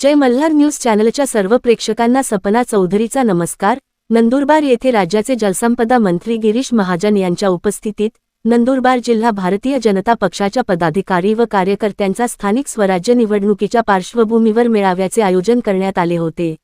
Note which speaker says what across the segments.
Speaker 1: जय Malhar news चॅनलच्या सर्व प्रेक्षकांना सपना चौधरीचा नमस्कार. नंदुरबार येथे राज्याचे जलसंपदा मंत्री गिरीश महाजन यांच्या उपस्थितीत नंदुरबार जिल्हा भारतीय जनता पक्षाच्या पदाधिकारी व कार्यकर्त्यांचा स्थानिक स्वराज्य निवडणुकीच्या पार्श्वभूमीवर मेळाव्याचे आयोजन करण्यात आले होते.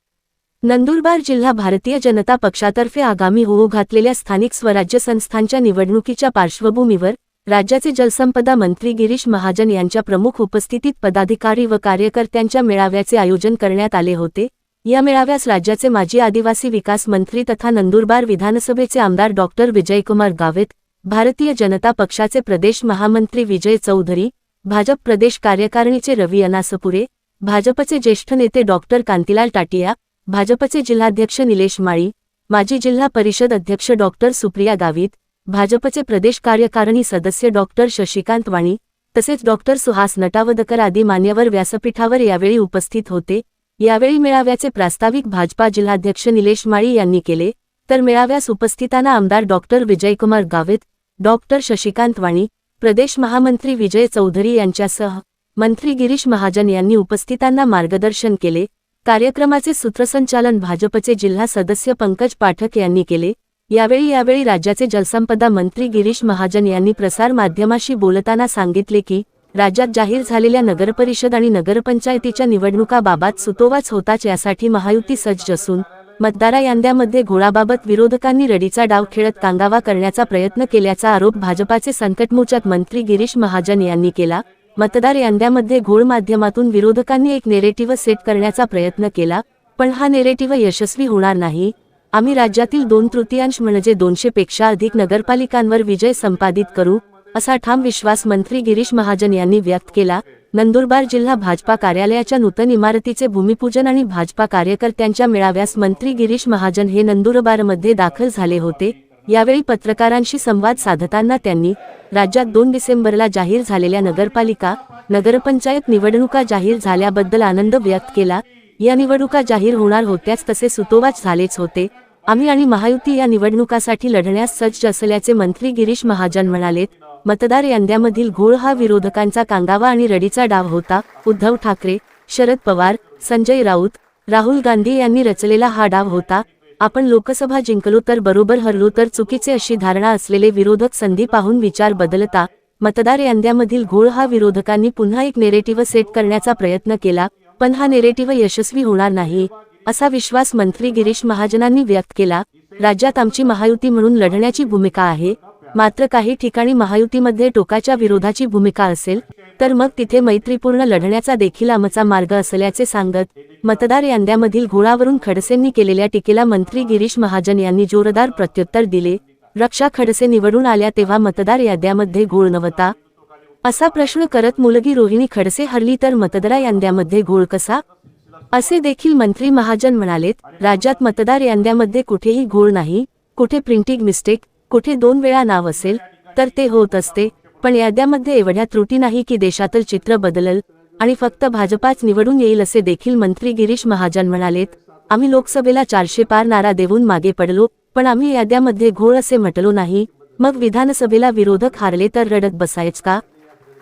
Speaker 1: नंदुरबार जिल्हा भारतीय जनता पक्षातर्फे आगामी होऊ घातलेल्या स्थानिक स्वराज्य संस्थांच्या निवडणुकीच्या पार्श्वभूमीवर राज्याचे जलसंपदा मंत्री गिरीश महाजन यांच्या प्रमुख उपस्थितीत पदाधिकारी व कार्यकर्त्यांच्या मेळाव्याचे आयोजन करण्यात आले होते. या मेळाव्यास राज्याचे माजी आदिवासी विकास मंत्री तथा नंदुरबार विधानसभेचे आमदार डॉक्टर विजयकुमार गावित भारतीय जनता पक्षाचे प्रदेश महामंत्री विजय चौधरी भाजप प्रदेश कार्यकारिणीचे रवी अनासपुरे भाजपचे ज्येष्ठ नेते डॉक्टर कांतीलाल टाटिया भाजपचे जिल्हाध्यक्ष निलेश माळी माजी जिल्हा परिषद अध्यक्ष डॉक्टर सुप्रिया गावित भाजपचे प्रदेश कार्यकारिणी सदस्य डॉक्टर शशिकांत वाणी तसेच डॉक्टर सुहास नटावदकर आदी मान्यवर व्यासपीठावर यावेळी उपस्थित होते. यावेळी मेळाव्याचे प्रास्ताविक भाजपा जिल्हाध्यक्ष निलेश माळी यांनी केले. तर मेळाव्यास उपस्थितांना आमदार डॉक्टर विजयकुमार गावित डॉक्टर शशिकांत वाणी प्रदेश महामंत्री विजय चौधरी यांच्यासह मंत्री गिरीश महाजन यांनी उपस्थितांना मार्गदर्शन केले. कार्यक्रमाचे सूत्रसंचालन भाजपचे जिल्हा सदस्य पंकज पाठक यांनी केले. यावेळी यावेळी राज्याचे जलसंपदा मंत्री गिरीश महाजन यांनी प्रसार माध्यमाशी बोलताना सांगितले की राज्यात जाहीर झालेल्या नगरपरिषद आणि नगरपंचायतीच्या निवडणुकाबाबत सुतोवाच होताच यासाठी महायुती सज्ज असून मतदारा यांद्यामध्ये घोळाबाबत विरोधकांनी रडीचा डाव खेळत कांगावा करण्याचा प्रयत्न केल्याचा आरोप भाजपाचे संकटमोचक मंत्री गिरीश महाजन यांनी केला. मतदार यांद्यामध्ये घोळ माध्यमातून विरोधकांनी एक नेरेटिव्ह सेट करण्याचा प्रयत्न केला पण हा नेरेटिव्ह यशस्वी होणार नाही. आम्ही राज्यातील दोन तृतीयांश म्हणजे दोनशे पेक्षा अधिक नगरपालिकांवर विजय संपादित करू असा ठाम विश्वास मंत्री गिरीश महाजन यांनी व्यक्त केला. नंदुरबार जिल्हा भाजपा कार्यालयाच्या नूतन इमारतीचे भूमिपूजन आणि भाजपा कार्यकर्त्यांच्या मेळाव्यास मंत्री गिरीश महाजन हे नंदुरबारमध्ये दाखल झाले होते. यावेळी पत्रकारांशी संवाद साधताना त्यांनी राज्यात दोन डिसेंबरला जाहीर झालेल्या नगरपालिका नगरपंचायत निवडणुका जाहीर झाल्याबद्दल आनंद व्यक्त केला. या निवडणुका जाहीर होणार होत्याच तसे सुतोवाच झालेच होते. आम्ही आणि महायुती या निवडणुकासाठी लढण्यास सज्ज असल्याचे मंत्री गिरीश महाजन म्हणालेत मतदार याद्यांमधील घोळ हा विरोधकांचा कांगावा आणि रडीचा डाव होता. उद्धव ठाकरे शरद पवार संजय राऊत राहुल गांधी यांनी रचलेला हा डाव होता. आपण लोकसभा जिंकलो तर बरोबर हरलो तर चुकीचे अशी धारणा असलेले विरोधक संधी पाहून विचार बदलता मतदार याद्यांमधील घोळ हा विरोधकांनी पुन्हा एक नेरेटिव्ह सेट करण्याचा प्रयत्न केला. पण हा नेरेटिव्ह यशस्वी होणार नाही असा विश्वास मंत्री गिरीश महाजनांनी व्यक्त केला. राज्यात आमची महायुती म्हणून लढण्याची भूमिका आहे मात्र काही ठिकाणी महायुतीमध्ये टोकाच्या विरोधाची भूमिका असेल तर मग तिथे मैत्रीपूर्ण लढण्याचा देखील आमचा मार्ग असल्याचे सांगत मतदार यांद्यामधील घोळावरून खडसेंनी केलेल्या टीकेला मंत्री गिरीश महाजन यांनी जोरदार प्रत्युत्तर दिले. रक्षा खडसे निवडून आल्या तेव्हा मतदार याद्यामध्ये घोळ नव्हता असा प्रश्न करत मुलगी रोहिणी खडसे हरली तर मतदार यांद्यामध्ये घोळ कसा? असे देखील मंत्री महाजन म्हणालेत राज्यात मतदार यांद्यामध्ये कुठेही घोळ नाही कुठे प्रिंटिंग मिस्टेक कुठे दोन वेळा नाव असेल तर ते होत असते पण याद्यामध्ये एवढ्या त्रुटी नाही की देशातील चित्र बदलल आणि फक्त भाजपाच निवडून येईल असे देखील मंत्री गिरीश महाजन म्हणालेत आम्ही लोकसभेला चारशे पार नारा देऊन मागे पडलो पण आम्ही याद्यामध्ये घोळ असे म्हटलो नाही मग विधानसभेला विरोधक हारले तर रडत बसायच का?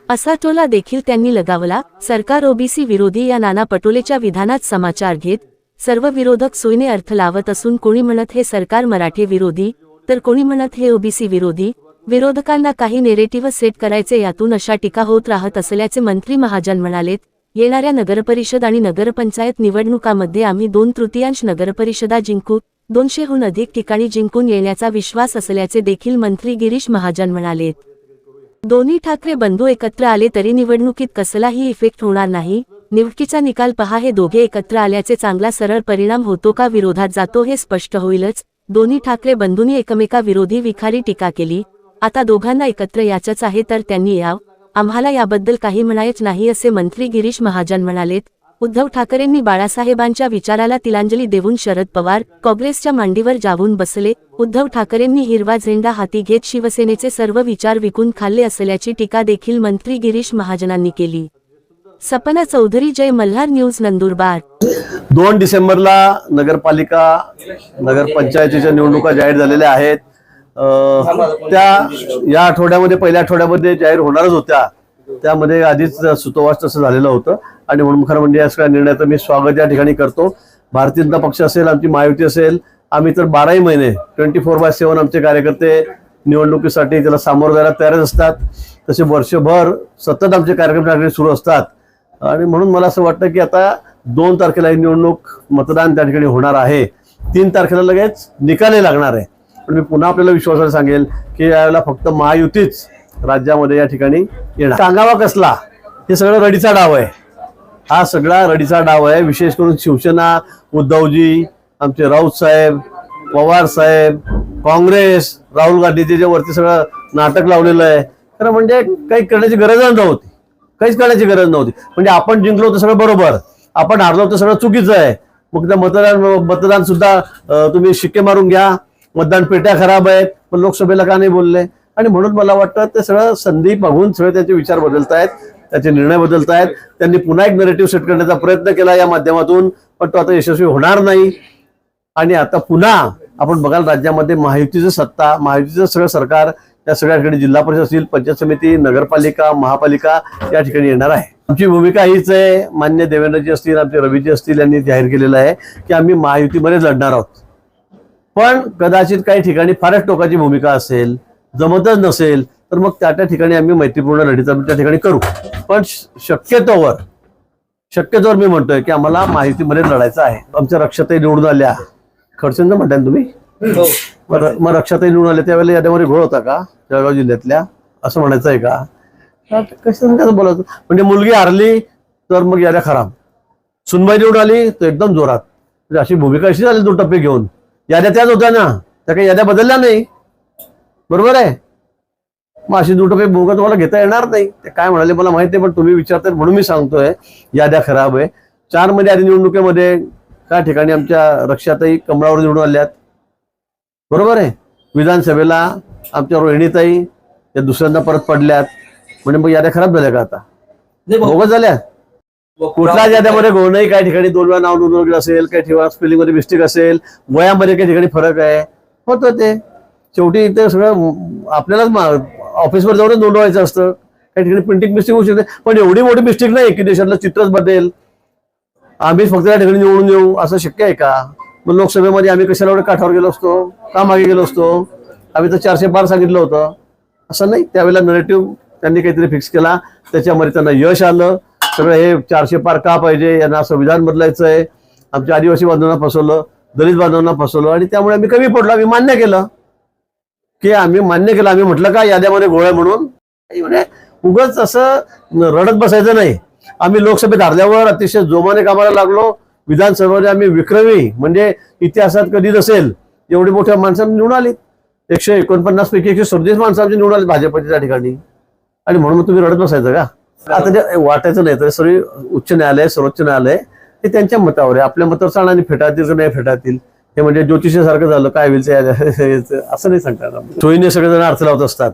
Speaker 1: असा टोला देखील त्यांनी लगावला. सरकार ओबीसी विरोधी या नाना पटोलेच्या विधानात समाचार घेत सर्व विरोधक सोयीने अर्थ लावत असून कोणी म्हणत हे सरकार मराठी विरोधी तर कोणी म्हणत हे ओबीसी विरोधी विरोधकांना काही नेरेटिव्ह सेट करायचे यातून अशा टीका होत राहत असल्याचे मंत्री महाजन म्हणालेत येणाऱ्या नगरपरिषद आणि नगरपंचायत निवडणुकामध्ये आम्ही दोन तृतीयांश नगरपरिषदा जिंकू दोनशेहून अधिक ठिकाणी जिंकून येण्याचा विश्वास असल्याचे देखील मंत्री गिरीश महाजन म्हणालेत. दोन्ही ठाकरे बंधू एकत्र आले तरी निवडणुकीत कसलाही इफेक्ट होणार नाही. निवडकीचा निकाल पहा हे दोघे एकत्र आल्याचे चांगला सरळ परिणाम होतो का विरोधात जातो हे स्पष्ट होईलच. दोन्ही ठाकरे बंधूंनी एकमेका विरोधी विखारी टीका केली. आता दोघांना एकत्र याचंच आहे तर त्यांनी याव. आम्हाला याबद्दल काही म्हणायच नाही असे मंत्री गिरीश महाजन म्हणालेत. उद्धव ठाकरेंनी बाळासाहेबांच्या विचाराला तिलांजली देऊन शरद पवार काँग्रेसच्या मांडीवर जाऊन बसले. उद्धव ठाकरेंनी हिरवा झेंडा हाती घेत शिवसेनेचे सर्व विचार विकून खाल्ले असल्याची टीका देखील मंत्री गिरीश महाजनांनी केली. सपना चौधरी जय मल्हार न्यूज नंदुरबार.
Speaker 2: दोन डिसेंबरला नगरपालिका नगरपंचायतीच्या निवडणुका जाहीर झालेल्या आहेत. त्या या आठवड्यामध्ये पहिल्या आठवड्यामध्ये जाहीर होणारच होत्या. त्यामध्ये आधीच सुतोवाच तसं झालेलं होतं. आणि म्हणून खरं म्हणजे या सगळ्या निर्णयाचं मी स्वागत या ठिकाणी करतो. भारतीय जनता पक्ष असेल आमची महायुती असेल आम्ही तर बाराही महिने ट्वेंटी फोर बाय सेव्हन आमचे कार्यकर्ते निवडणुकीसाठी त्याला सामोरं जायला तयारच असतात. तसे वर्षभर सतत आमचे कार्यक्रम त्या ठिकाणी सुरू असतात. आणि म्हणून मला असं वाटतं की आता दोन तारखेला ही निवडणूक मतदान त्या ठिकाणी होणार आहे. तीन तारखेला लगेच निकालही लागणार आहे. पण मी पुन्हा आपल्याला विश्वासाने सांगेल की यावेळेला फक्त महायुतीच राज्यामध्ये या ठिकाणी येणार. सांगावा कसला? हे सगळं रडीचा डाव आहे. हा सगळा रडीचा डाव आहे. विशेष करून शिवसेना उद्धवजी आमचे राऊत साहेब पवार साहेब काँग्रेस राहुल गांधीचे जे वरती सगळं नाटक लावलेलं आहे. खरं म्हणजे काही करण्याची गरजच नव्हती. काहीच करण्याची गरज नव्हती. म्हणजे आपण जिंकलो तर सगळं बरोबर. आपण हारलो तर सगळं चुकीचं आहे. मग त्या मतदान मतदान सुद्धा तुम्ही शिक्के मारून घ्या. मतदान पेट्या खराब आहेत. पण लोकसभेला का नाही बोलले? आणि म्हणून मला वाटतं ते सगळं संधी बघून सगळे त्यांचे विचार बदलत आहेत त्याचे निर्णय बदलत आहेत त्यांनी पुन्हा एक नरेटिव्ह सेट करण्याचा प्रयत्न केला या माध्यमातून पण तो आता यशस्वी होणार नाही. आणि आता पुन्हा आपण बघाल राज्यामध्ये महायुतीचं सत्ता महायुतीचं सगळं सरकार त्या सगळ्या ठिकाणी जिल्हा परिषद असतील पंचायत समिती नगरपालिका महापालिका या ठिकाणी येणार आहे. आमची भूमिका हीच आहे मान्य देवेंद्रजी असतील आमचे रवीजी असतील यांनी जाहीर केलेलं आहे की आम्ही महायुतीमध्ये लढणार आहोत. पण कदाचित काही ठिकाणी फारच टोकाची भूमिका असेल जमतच नसेल तर मग त्या त्या ठिकाणी आम्ही मैत्रीपूर्ण आम्ही त्या ठिकाणी करू. पण शक्यतोवर शक्यतोवर मी म्हणतोय की आम्हाला माहितीमध्ये लढायचं आहे. आमच्या रक्षाताई निवडून आल्या. खडसेंचं म्हणताय ना तुम्ही? मग र- मग रक्षाताई निवडून आल्या. त्यावेळेला याद्यामध्ये घोळ होता का? जळगाव जिल्ह्यातल्या? असं म्हणायचं आहे का? का- कसं कसं बोलायचं? म्हणजे मुलगी हारली तर मग याद्या खराब. सुनबाई निवडून आली तर एकदम जोरात. म्हणजे अशी भूमिका अशी झाली दोन टप्पे घेऊन. याद्या त्याच होत्या ना. त्या काही याद्या बदलल्या नाही. बरोबर आहे? मग अशी दुटो काही भूमिका तुम्हाला घेता येणार नाही. ते काय म्हणाले मला माहिती आहे पण तुम्ही विचारताय म्हणून मी सांगतोय. याद्या खराब आहे. चारमध्ये आधी निवडणुकीमध्ये काय ठिकाणी आमच्या रक्षाताई कमळावर निवडून आल्यात? बरोबर आहे? विधानसभेला आमच्या रोहिणीताई त्या दुसऱ्यांदा परत पडल्यात. म्हणजे मग याद्या खराब झाल्या का आता? बोगस झाल्या? कुठल्या याद्यामध्ये गो नाही काही ठिकाणी दोन वेळा नाव नोंदवलं असेल काही ठिकाणी स्पेलिंगमध्ये मिस्टेक असेल वयामध्ये काही ठिकाणी फरक आहे? होतं ते. शेवटी ते सगळं आपल्यालाच ऑफिसवर जाऊनच नोंदवायचं असतं. काही ठिकाणी प्रिंटिंग मिस्टेक होऊ शकते. पण एवढी मोठी मिस्टेक नाही की देशातलं चित्रच बदलेल. आम्हीच फक्त त्या ठिकाणी निवडून येऊ असं शक्य आहे का? मग लोकसभेमध्ये आम्ही कशाला एवढं काठावर गेलो असतो? का मागे गेलो असतो? आम्ही तर चारशे पार सांगितलं होतं. असं नाही. त्यावेळेला नरेटिव्ह त्यांनी काहीतरी फिक्स केला. त्याच्यामध्ये त्यांना यश आलं. सगळं हे चारशे पार का पाहिजे? यांना संविधान बदलायचं आहे आमच्या आदिवासी बांधवांना फसवलं. दलित बांधवांना फसवलं. आणि त्यामुळे आम्ही कमी पडलो. आम्ही मान्य केलं. की आम्ही मान्य केलं आम्ही म्हटलं का याद्यामध्ये गोळ आहे म्हणून? आई म्हणे असं रडत बसायचं नाही. आम्ही लोकसभेत हरल्यावर अतिशय जोमाने कामाला लागलो. विधानसभेमध्ये आम्ही विक्रमी म्हणजे इतिहासात कधी नसेल एवढी मोठ्या माणसांनी निवडून आली. एकशे एकोणपन्नास पैकी एकशे सदतीस माणसं आमची निवडून आली भाजपच्या त्या ठिकाणी. आणि म्हणून मग तुम्ही रडत बसायचं का? आता जे वाटायचं नाही तर सर्व उच्च न्यायालय सर्वोच्च न्यायालय हे त्यांच्या मतावर आहे. आपल्या मतावर चालणार आणि फेटातील नाही फेटातील हे म्हणजे ज्योतिषासारखं झालं काय होईल ते असं नाही सांगता सोयीने सगळेजण अर्थ लावत असतात.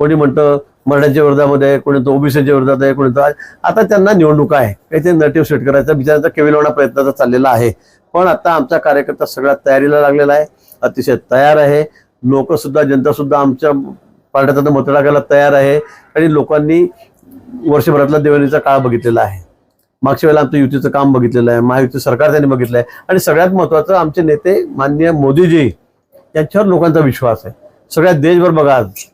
Speaker 2: कोणी म्हणतं मराठ्यांच्या विरोधामध्ये कोणी तो ओबीसीच्या विरोधात आहे कोणी तो आता त्यांना निवडणूक आहे. काहीतरी नटिव्ह सेट करायचा बिचाराचा केविलवणा प्रयत्नाचा चाललेला आहे. पण आता आमचा कार्यकर्ता सगळ्या तयारीला लागलेला आहे. अतिशय तयार आहे. लोकसुद्धा जनतासुद्धा आमच्या पार्ट्याचा मत टाकायला तयार आहे. आणि लोकांनी वर्षभरातला देवणीचा काळ बघितलेला आहे. मागच्या वेळेला आमचं युतीचं काम बघितलेलं आहे महायुतीचं सरकार त्यांनी बघितलं आहे आणि सगळ्यात महत्वाचं आमचे नेते माननीय मोदीजी यांच्यावर लोकांचा विश्वास आहे. सगळ्या देशभर बघा आज.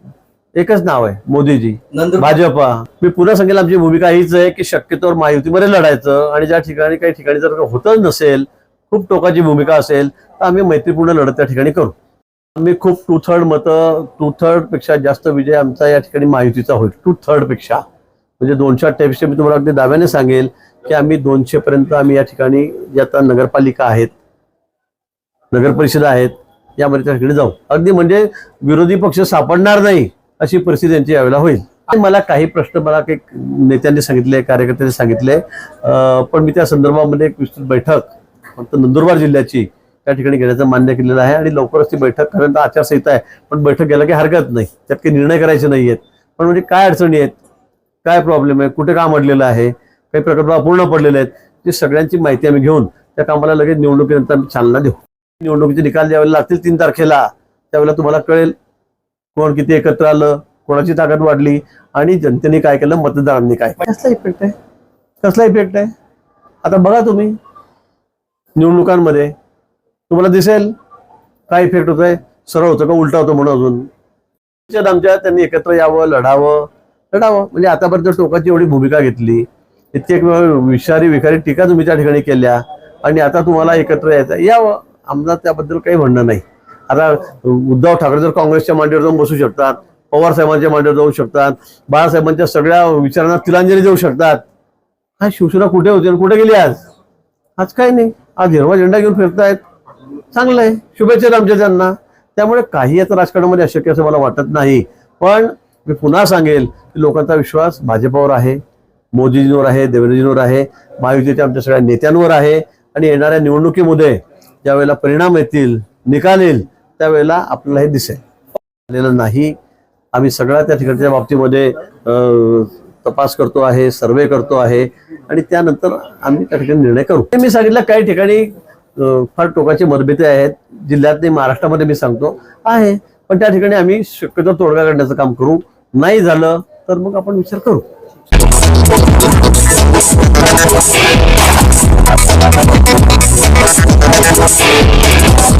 Speaker 2: एकच नाव आहे मोदीजी. भाजपा. मी पुन्हा सांगेल आमची भूमिका हीच आहे की शक्यतोवर महायुतीमध्ये लढायचं आणि ज्या ठिकाणी काही ठिकाणी जर होतच नसेल खूप टोकाची भूमिका असेल तर आम्ही मैत्रीपूर्ण लढत त्या ठिकाणी करू. आम्ही खूप टू थर्ड मतं टू थर्डपेक्षा जास्त विजय आमचा या ठिकाणी महायुतीचा होईल. टू थर्डपेक्षा. म्हणजे दोनशे अठ्ठावीसशे मी तुम्हाला अगदी दाव्याने सांगेल. की आम्ही दोनशे पर्यंत आम्ही या ठिकाणी जे आता नगरपालिका आहेत नगरपरिषद आहेत यामध्ये त्या ठिकाणी जाऊ. अगदी म्हणजे विरोधी पक्ष सापडणार नाही अशी परिस्थिती यांची यावेळेला होईल. आणि मला काही प्रश्न मला काही नेत्यांनी सांगितले कार्यकर्त्यांनी सांगितले. पण मी त्या संदर्भामध्ये एक विस्तृत बैठक फक्त नंदुरबार जिल्ह्याची त्या ठिकाणी घेण्याचं मान्य केलेलं आहे आणि लवकरच ती बैठक कारण आचारसंहिता आहे पण बैठक घ्यायला काही हरकत नाही. त्यात काही निर्णय करायचे नाही आहेत पण म्हणजे काय अडचणी आहेत? काय प्रॉब्लेम आहे? कुठे काम अडलेलं आहे? काही प्रकल्प अपूर्ण पडलेले आहेत ती सगळ्यांची माहिती आम्ही घेऊन त्या कामाला लगेच निवडणुकीनंतर आम्ही चालना देऊ. निवडणुकीचे निकाल ज्यावेळेला लागतील तीन तारखेला त्यावेळेला तुम्हाला कळेल कोण किती एकत्र आलं कोणाची ताकद वाढली आणि जनतेने काय केलं मतदारांनी काय कसला इफेक्ट आहे? कसला इफेक्ट आहे? आता बघा तुम्ही निवडणुकांमध्ये तुम्हाला दिसेल काय इफेक्ट होत आहे सरळ होतं का उलटा होतं म्हणून अजून. आमच्या त्यांनी एकत्र यावं लढावं. लढावं. म्हणजे आतापर्यंत टोकाची एवढी भूमिका घेतली. इतके विषारी विखारी टीका तुम्ही त्या ठिकाणी केल्या आणि आता तुम्हाला एकत्र यायचं यावं आमदार त्याबद्दल काही म्हणणं नाही. आता उद्धव ठाकरे जर काँग्रेसच्या मांडीवर जाऊन बसू शकतात पवार साहेबांच्या मांडीवर जाऊ शकतात बाळासाहेबांच्या सगळ्या विचारांना तिलांजली देऊ शकतात. हा शिवसेना कुठे होती आणि कुठे गेली आज? आज काय नाही. आज हिरवा झेंडा घेऊन फिरतायत. चांगलं आहे. शुभेच्छा आमच्या त्यांना. त्यामुळे काही आता राजकारणामध्ये अशक्य असं मला वाटत नाही. पण मी पुन्हा सांगेल की लोकांचा विश्वास भाजपावर आहे. मोदीजींवर आहे देवेंद्रजींवर आहे महायुतीच्या आमच्या सगळ्या नेत्यांवर आहे आणि येणाऱ्या निवडणुकीमध्ये ज्यावेळेला परिणाम येतील निकाल येईल त्यावेळेला आपल्याला हे दिसेल. आलेलं नाही. आम्ही सगळ्या त्या ठिकाणच्या बाबतीमध्ये तपास करतो आहे सर्वे करतो आहे आणि त्यानंतर आम्ही त्या ठिकाणी निर्णय करू. मी सांगितलं काही ठिकाणी फार टोकाचे मतभेदे आहेत. जिल्ह्यातले महाराष्ट्रामध्ये मी सांगतो आहे. पण त्या ठिकाणी आम्ही शक्यतो तोडगा काढण्याचं काम करू. नाही झालं तर मग आपण विचार करू. Thank you.